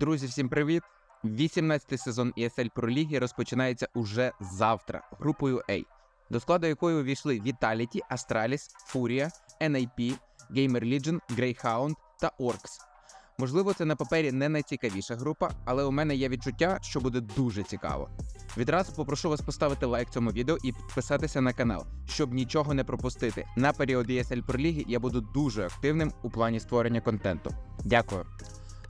Друзі, всім привіт! 18-й сезон ESL Pro Ліги розпочинається уже завтра групою A, до складу якої увійшли Vitality, Astralis, Furia, NIP, Gamer Legion, Greyhound та Orcs. Можливо, це на папері не найцікавіша група, але у мене є відчуття, що буде дуже цікаво. Відразу попрошу вас поставити лайк цьому відео і підписатися на канал, щоб нічого не пропустити. На період ESL Pro Ліги я буду дуже активним у плані створення контенту. Дякую.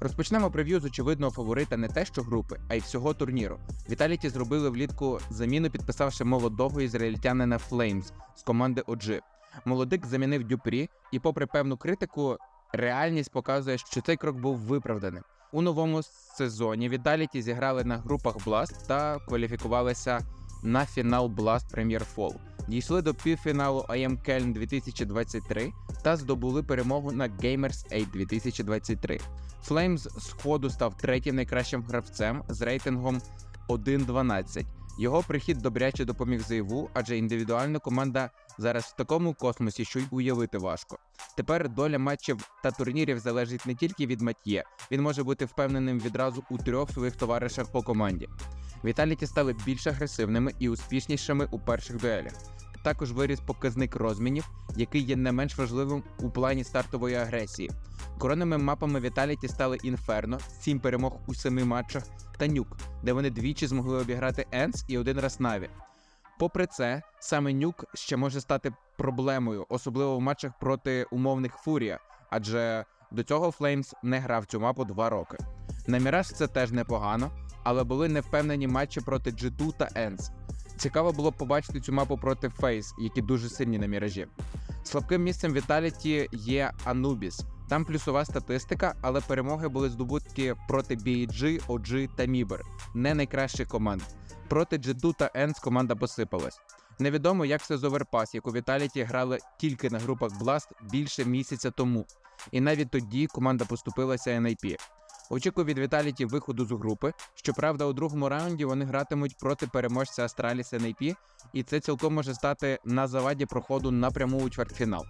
Розпочнемо прев'ю з очевидного фаворита не те, що групи, а й всього турніру. Віталіті зробили влітку заміну, підписавши молодого ізраїльтянина Flames з команди OG. Молодик замінив Дюпрі, і, попри певну критику, реальність показує, що цей крок був виправданим. У новому сезоні Віталіті зіграли на групах Blast та кваліфікувалися на фінал Blast Premier Fall. Дійшли до півфіналу IM Köln 2023 та здобули перемогу на Gamers 8 2023. Флеймс з ходу став третім найкращим гравцем з рейтингом 1.12. Його прихід добряче допоміг ЗІВУ, адже індивідуально команда зараз в такому космосі, що й уявити важко. Тепер доля матчів та турнірів залежить не тільки від Матьє, він може бути впевненим відразу у трьох своїх товаришах по команді. Віталіті стали більш агресивними і успішнішими у перших дуелях. Також виріс показник розмінів, який є не менш важливим у плані стартової агресії. Коронними мапами Віталіті стали Інферно, 7 перемог у 7 матчах, та Нюк, де вони двічі змогли обіграти Енс і один раз Наві. Попри це, саме Нюк ще може стати проблемою, особливо в матчах проти умовних Фурія, адже до цього Флеймс не грав цю мапу 2 роки. На Міраж це теж непогано, але були невпевнені матчі проти G2 та Енс. Цікаво було побачити цю мапу проти Фейс, які дуже сильні на міражі. Слабким місцем Віталіті є Анубіс. Там плюсова статистика, але перемоги були здобутки проти BG, OG та Мібер, не найкращих команд. Проти G2 та Енс команда посипалась. Невідомо, як все з Оверпас, яку Віталіті грали тільки на групах Blast більше місяця тому. І навіть тоді команда поступилася NIP. Очікую від Віталіті виходу з групи. Щоправда, у другому раунді вони гратимуть проти переможця Астраліс NIP, і це цілком може стати на заваді проходу напряму у чвертьфінал.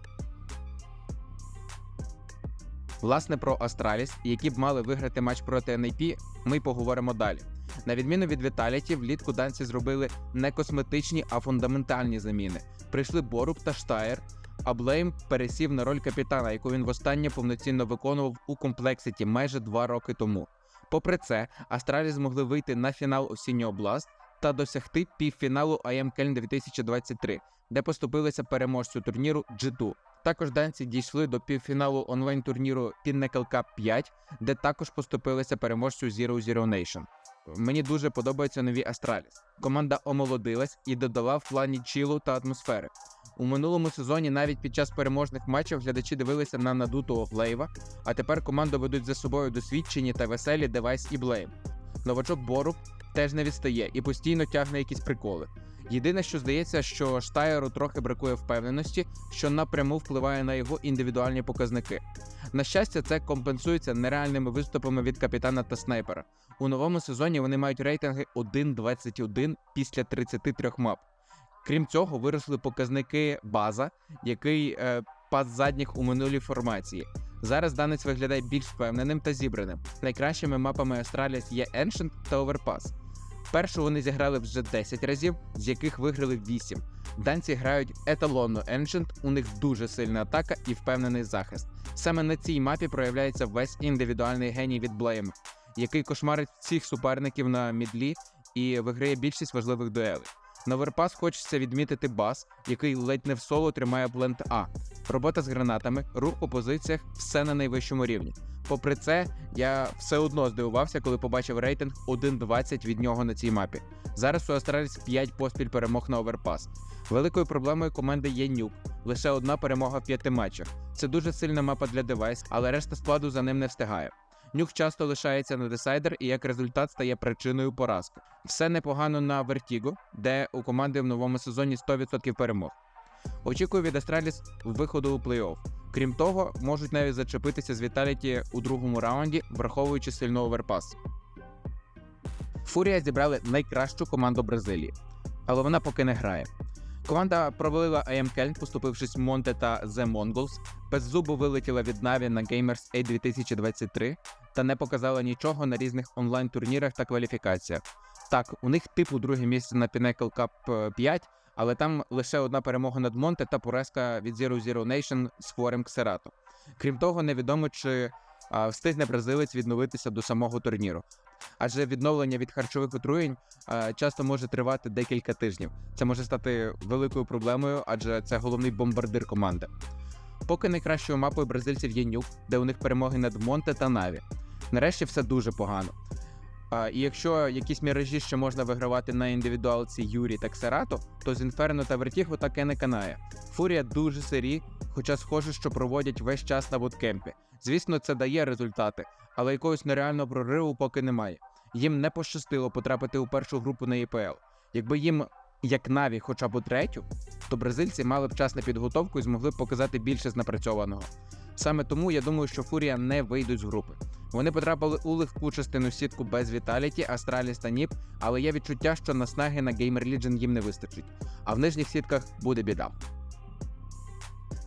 Власне, про Астраліс, які б мали виграти матч проти NIP, ми поговоримо далі. На відміну від Віталіті, влітку данці зробили не косметичні, а фундаментальні заміни. Прийшли Боруб та Штаєр, а Блейм пересів на роль капітана, яку він востаннє повноцінно виконував у комплексіті майже два роки тому. Попри це, Астралі змогли вийти на фінал осіннього Бласт та досягти півфіналу IM Köln 2023, де поступилися переможцю турніру G2. Також данці дійшли до півфіналу онлайн-турніру Pinnacle Cup 5, де також поступилися переможцю Zero Zero Nation. Мені дуже подобаються нові Астраліс. Команда омолодилась і додала в плані чілу та атмосфери. У минулому сезоні навіть під час переможних матчів глядачі дивилися на надутого Глейва, а тепер команду ведуть за собою досвідчені та веселі Девайс і Блейм. Новачок Боруб теж не відстає і постійно тягне якісь приколи. Єдине, що здається, що Штайеру трохи бракує впевненості, що напряму впливає на його індивідуальні показники. На щастя, це компенсується нереальними виступами від капітана та снайпера. У новому сезоні вони мають рейтинги 1.21 після 33 мап. Крім цього, виросли показники база, який е, пас задніх у минулій формації. Зараз данець виглядає більш впевненим та зібраним. Найкращими мапами Астраліс є Ancient та Overpass. Першу вони зіграли вже 10 разів, з яких виграли 8. Данці грають еталонно Ancient, у них дуже сильна атака і впевнений захист. Саме на цій мапі проявляється весь індивідуальний геній від Блейм, який кошмарить всіх суперників на мідлі і виграє більшість важливих дуелей. На Верпас хочеться відмітити бас, який ледь не в соло тримає плент А. Робота з гранатами, рух по позиціях, все на найвищому рівні. Попри це, я все одно здивувався, коли побачив рейтинг 1.20 від нього на цій мапі. Зараз у Астраліс 5 поспіль перемог на Оверпас. Великою проблемою команди є нюк. Лише одна перемога в п'яти матчах. Це дуже сильна мапа для девайс, але решта складу за ним не встигає. Нюк часто лишається на десайдер і як результат стає причиною поразки. Все непогано на Vertigo, де у команди в новому сезоні 100% перемог. Очікую від Астраліс виходу у плей-офф. Крім того, можуть навіть зачепитися з Віталіті у другому раунді, враховуючи сильно оверпас. Фурія зібрали найкращу команду Бразилії, але вона поки не грає. Команда провалила Кельн, поступившись Монте та The Mongols, без зубу вилетіла від Наві на Gamers A 2023 та не показала нічого на різних онлайн-турнірах та кваліфікаціях. Так, у них типу друге місце на Pinnacle Cup 5, але там лише одна перемога над Монте та поразка від Zero Zero Nation з хворим Ксерато. Крім того, невідомо чи а, встигне бразилець відновитися до самого турніру. Адже відновлення від харчових отруєнь а, часто може тривати декілька тижнів. Це може стати великою проблемою, адже це головний бомбардир команди. Поки найкращою мапою бразильців є Нюк, де у них перемоги над Монте та Наві. Нарешті все дуже погано. А, і якщо якісь міражі ще можна вигравати на індивідуалці Юрі та Ксерато, то з Інферно та Вертіго таке не канає. Фурія дуже сирі, хоча схоже, що проводять весь час на буткемпі. Звісно, це дає результати, але якогось нереального прориву поки немає. Їм не пощастило потрапити у першу групу на ЄПЛ. Якби їм, як Наві, хоча б у третю, то бразильці мали б час на підготовку і змогли б показати більше з напрацьованого. Саме тому я думаю, що Фурія не вийдуть з групи. Вони потрапили у легку частину сітку без Віталіті, Астраліс та Ніп, але є відчуття, що наснаги на Gamer Legion їм не вистачить, а в нижніх сітках буде біда.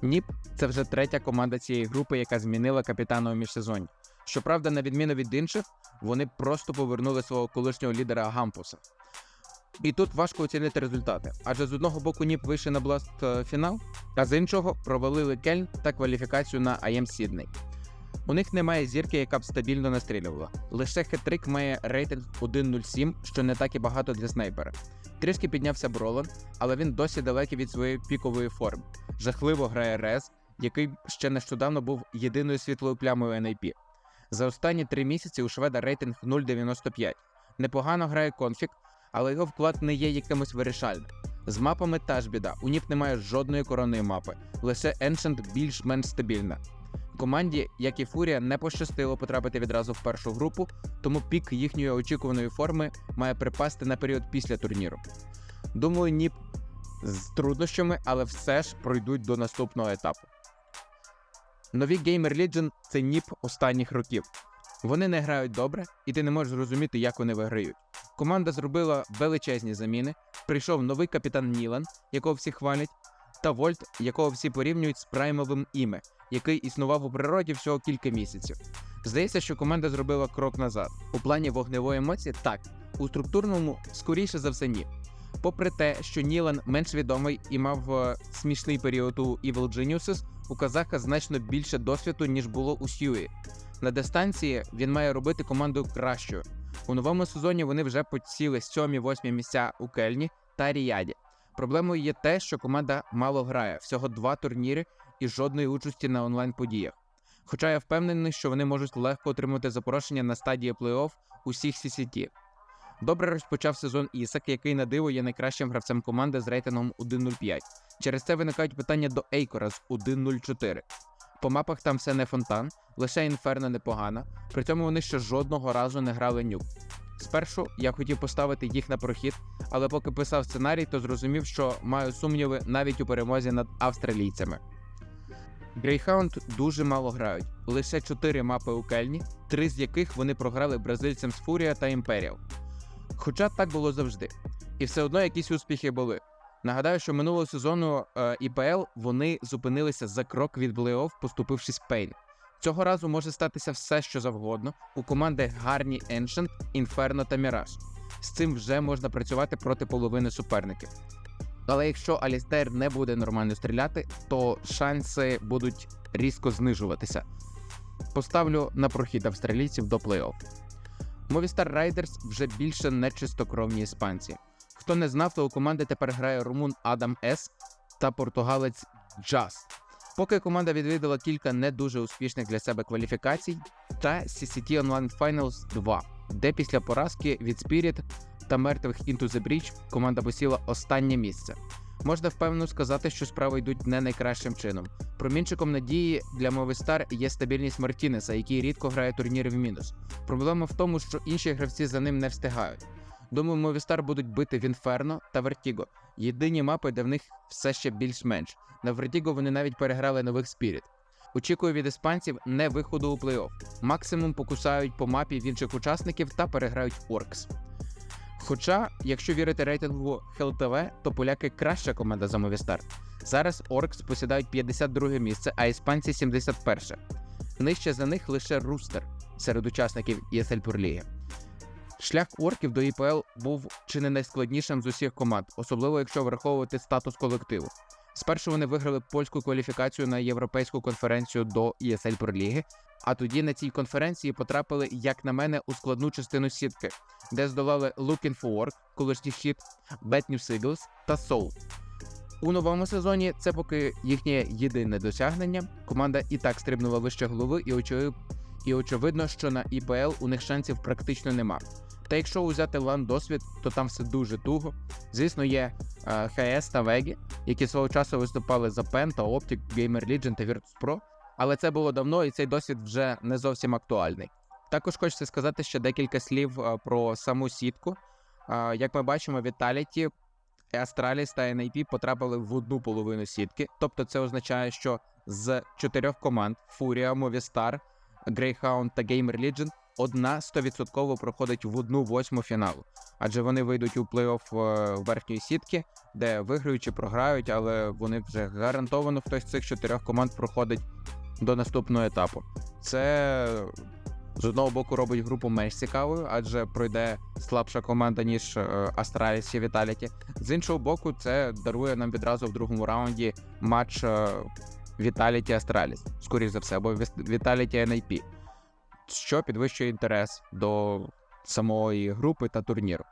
Ніп це вже третя команда цієї групи, яка змінила капітана у міжсезонні. Щоправда, на відміну від інших, вони просто повернули свого колишнього лідера Гампуса. І тут важко оцінити результати, адже з одного боку Ніп вийшли на бласт е, фінал, а з іншого провалили Кельн та кваліфікацію на АЄМ Сідней. У них немає зірки, яка б стабільно настрілювала. Лише хетрик має рейтинг 1.07, що не так і багато для снайпера. Трішки піднявся Бролан, але він досі далекий від своєї пікової форми. Жахливо грає Рез, який ще нещодавно був єдиною світлою плямою NIP. За останні три місяці у шведа рейтинг 0.95. Непогано грає конфік, але його вклад не є якимось вирішальним. З мапами та ж біда. У Ніп немає жодної коронної мапи, лише Ancient більш-менш стабільна. Команді, як і Фурія, не пощастило потрапити відразу в першу групу, тому пік їхньої очікуваної форми має припасти на період після турніру. Думаю, Ніп з труднощами, але все ж пройдуть до наступного етапу. Нові Gamer Legion – це Ніп останніх років. Вони не грають добре, і ти не можеш зрозуміти, як вони виграють. Команда зробила величезні заміни. Прийшов новий капітан Нілан, якого всі хвалять, та Вольт, якого всі порівнюють з праймовим іме, який існував у природі всього кілька місяців. Здається, що команда зробила крок назад. У плані вогневої емоції так, у структурному скоріше за все ні. Попри те, що Нілан менш відомий і мав е, смішний період у Evil Geniuses, у казаха значно більше досвіду, ніж було у Сьюї. На дистанції він має робити команду кращою. У новому сезоні вони вже поціли 7-8 місця у Кельні та Ріяді. Проблемою є те, що команда мало грає, всього два турніри і жодної участі на онлайн-подіях. Хоча я впевнений, що вони можуть легко отримати запрошення на стадії плей-офф усіх CCT. Добре розпочав сезон Ісак, який на диво є найкращим гравцем команди з рейтингом 1.05. Через це виникають питання до Ейкора з 1.04. По мапах там все не фонтан, лише інферно непогана, при цьому вони ще жодного разу не грали нюк. Спершу я хотів поставити їх на прохід, але поки писав сценарій, то зрозумів, що маю сумніви навіть у перемозі над австралійцями. Greyhound дуже мало грають, лише 4 мапи у Кельні, три з яких вони програли бразильцям з Фурія та Імперіал. Хоча так було завжди. І все одно якісь успіхи були. Нагадаю, що минулого сезону е, ІПЛ вони зупинилися за крок від плей-офф, поступившись Пейн. Цього разу може статися все, що завгодно. У команди гарні Ancient, Inferno та Mirage. З цим вже можна працювати проти половини суперників. Але якщо Алістер не буде нормально стріляти, то шанси будуть різко знижуватися. Поставлю на прохід австралійців до плей-офф. Movistar Riders вже більше не чистокровні іспанці. Хто не знав, то у команди тепер грає румун Адам С та португалець Джас. Поки команда відвідала кілька не дуже успішних для себе кваліфікацій та CCT Online Finals 2, де після поразки від Spirit та мертвих Into the Breach команда посіла останнє місце. Можна впевнено сказати, що справи йдуть не найкращим чином. Промінчиком надії для Movistar є стабільність Мартінеса, який рідко грає турніри в мінус. Проблема в тому, що інші гравці за ним не встигають. Думаю, Movistar будуть бити в Інферно та Vertigo. Єдині мапи, де в них все ще більш-менш. На Vertigo вони навіть переграли нових Spirit. Очікую від іспанців не виходу у плей-офф. Максимум покусають по мапі в інших учасників та переграють Оркс. Хоча, якщо вірити рейтингу HLTV, то поляки краща команда за Movistar. Зараз Оркс посідають 52 місце, а іспанці 71. Нижче за них лише Рустер серед учасників ESL Пурліги. Шлях орків до ІПЛ був чи не найскладнішим з усіх команд, особливо якщо враховувати статус колективу. Спершу вони виграли польську кваліфікацію на європейську конференцію до ESL Проліги, а тоді на цій конференції потрапили, як на мене, у складну частину сітки, де здолали Looking for Work, колишній хіт, Bad News Eagles та Soul. У новому сезоні це поки їхнє єдине досягнення. Команда і так стрибнула вище голови, і очевидно, що на ІПЛ у них шансів практично нема. Та якщо взяти лан досвід, то там все дуже туго. Звісно, є е, ХС та Вегі, які свого часу виступали за Pen та Optic, Gamer Legion та Virtus.pro, але це було давно і цей досвід вже не зовсім актуальний. Також хочеться сказати ще декілька слів е, про саму сітку. Е, Як ми бачимо, Vitality, Astralis та NIP потрапили в одну половину сітки. Тобто це означає, що з чотирьох команд Furia, Movistar, Greyhound та Gamer Legion одна 100% проходить в одну восьму фіналу. Адже вони вийдуть у плей-офф е, верхньої сітки, де виграють чи програють, але вони вже гарантовано хтось з цих чотирьох команд проходить до наступного етапу. Це з одного боку робить групу менш цікавою, адже пройде слабша команда, ніж Astralis і Vitality. З іншого боку, це дарує нам відразу в другому раунді матч Vitality Astralis, скоріш за все, або Vitality NIP, що підвищує інтерес до самої групи та турніру.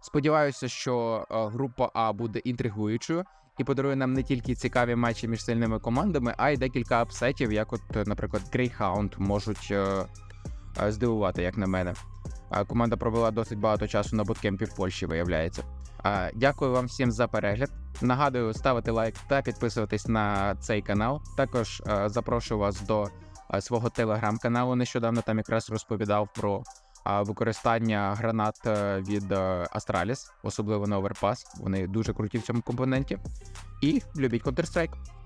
Сподіваюся, що е, група А буде інтригуючою і подарує нам не тільки цікаві матчі між сильними командами, а й декілька апсетів, як, от, наприклад, Greyhound можуть е, е, здивувати, як на мене. Команда провела досить багато часу на буткемпі в Польщі, виявляється. Дякую вам всім за перегляд. Нагадую, ставити лайк та підписуватись на цей канал. Також запрошую вас до свого телеграм-каналу. Нещодавно там якраз розповідав про е, використання гранат е, від Астраліс, особливо на Overpass. Вони дуже круті в цьому компоненті. І любіть Counter-Strike.